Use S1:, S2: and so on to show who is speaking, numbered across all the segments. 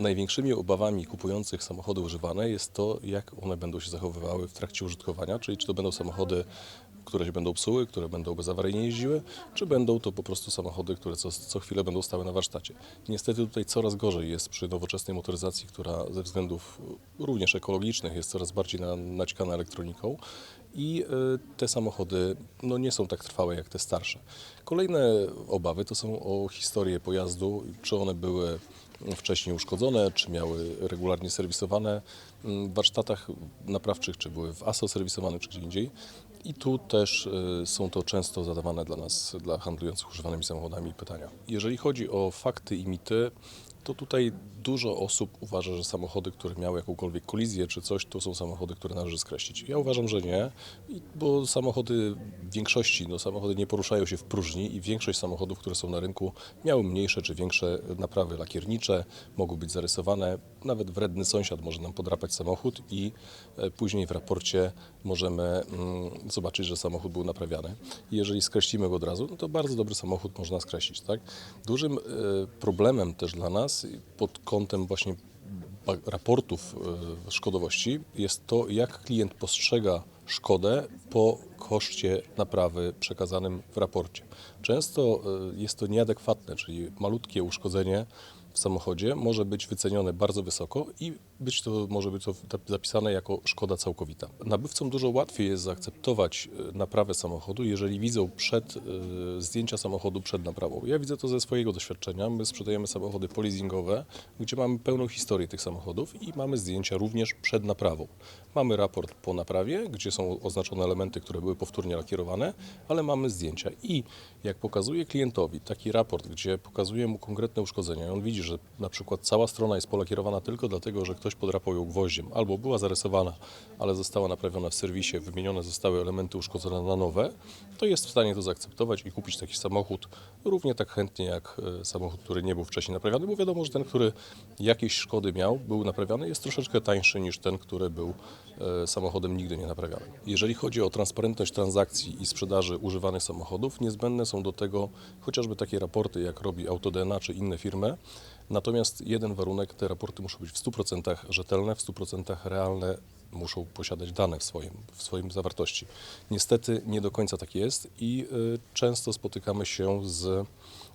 S1: Największymi obawami kupujących samochody używane jest to, jak one będą się zachowywały w trakcie użytkowania, czyli czy to będą samochody, które się będą psuły, które będą bezawaryjnie jeździły, czy będą to po prostu samochody, które co, co chwilę będą stały na warsztacie. Niestety tutaj coraz gorzej jest przy nowoczesnej motoryzacji, która ze względów również ekologicznych jest coraz bardziej na, naćkana elektroniką i y, te samochody no, nie są tak trwałe jak te starsze. Kolejne obawy to są o historię pojazdu, czy one były wcześniej uszkodzone, czy miały regularnie serwisowane w warsztatach naprawczych, czy były w ASO serwisowane, czy gdzie indziej. I tu też y, są to często zadawane dla nas, dla handlujących używanymi samochodami pytania. Jeżeli chodzi o fakty i mity, to tutaj dużo osób uważa, że samochody, które miały jakąkolwiek kolizję czy coś, to są samochody, które należy skreślić. Ja uważam, że nie, bo samochody większości, no samochody nie poruszają się w próżni i większość samochodów, które są na rynku, miały mniejsze czy większe naprawy lakiernicze, mogą być zarysowane. Nawet wredny sąsiad może nam podrapać samochód i e, później w raporcie możemy mm, zobaczyć, że samochód był naprawiany. Jeżeli skreślimy go od razu, no to bardzo dobry samochód można skreślić. Tak? Dużym e, problemem też dla nas pod kątem właśnie raportów e, szkodowości jest to, jak klient postrzega szkodę po koszcie naprawy przekazanym w raporcie. Często e, jest to nieadekwatne, czyli malutkie uszkodzenie w samochodzie może być wycenione bardzo wysoko i być to może być to zapisane jako szkoda całkowita. Nabywcom dużo łatwiej jest zaakceptować e, naprawę samochodu, jeżeli widzą przed, e, zdjęcia samochodu przed naprawą. Ja widzę to ze swojego doświadczenia. My sprzedajemy samochody polizingowe, gdzie mamy pełną historię tych samochodów i mamy zdjęcia również przed naprawą. Mamy raport po naprawie, gdzie są oznaczone elementy, które były powtórnie lakierowane, ale mamy zdjęcia. I jak pokazuję klientowi taki raport, gdzie pokazuję mu konkretne uszkodzenia, on widzi, że na przykład cała strona jest polakierowana tylko dlatego, że ktoś podrapał ją gwoździem, albo była zarysowana, ale została naprawiona w serwisie, wymienione zostały elementy uszkodzone na nowe, to jest w stanie to zaakceptować i kupić taki samochód równie tak chętnie jak e, samochód, który nie był wcześniej naprawiany, bo wiadomo, że ten, który jakieś szkody miał, był naprawiany, jest troszeczkę tańszy niż ten, który był e, samochodem nigdy nie naprawianym. Jeżeli chodzi o transparentność transakcji i sprzedaży używanych samochodów, niezbędne są do tego chociażby takie raporty, jak robi Autodena czy inne firmy. Natomiast jeden warunek, te raporty muszą być w 100% rzetelne, w 100% realne, muszą posiadać dane w swoim, w swoim zawartości. Niestety nie do końca tak jest i y, często spotykamy się z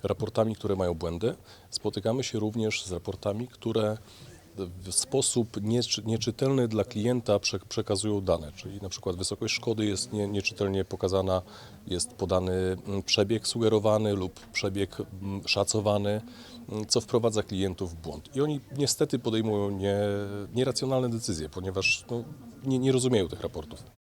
S1: raportami, które mają błędy. Spotykamy się również z raportami, które w sposób nieczy- nieczytelny dla klienta prze- przekazują dane, czyli na przykład wysokość szkody jest nie, nieczytelnie pokazana, jest podany mm, przebieg sugerowany lub przebieg mm, szacowany, mm, co wprowadza klientów w błąd. I oni niestety podejmują nie, nieracjonalne decyzje, ponieważ no, nie, nie rozumieją tych raportów.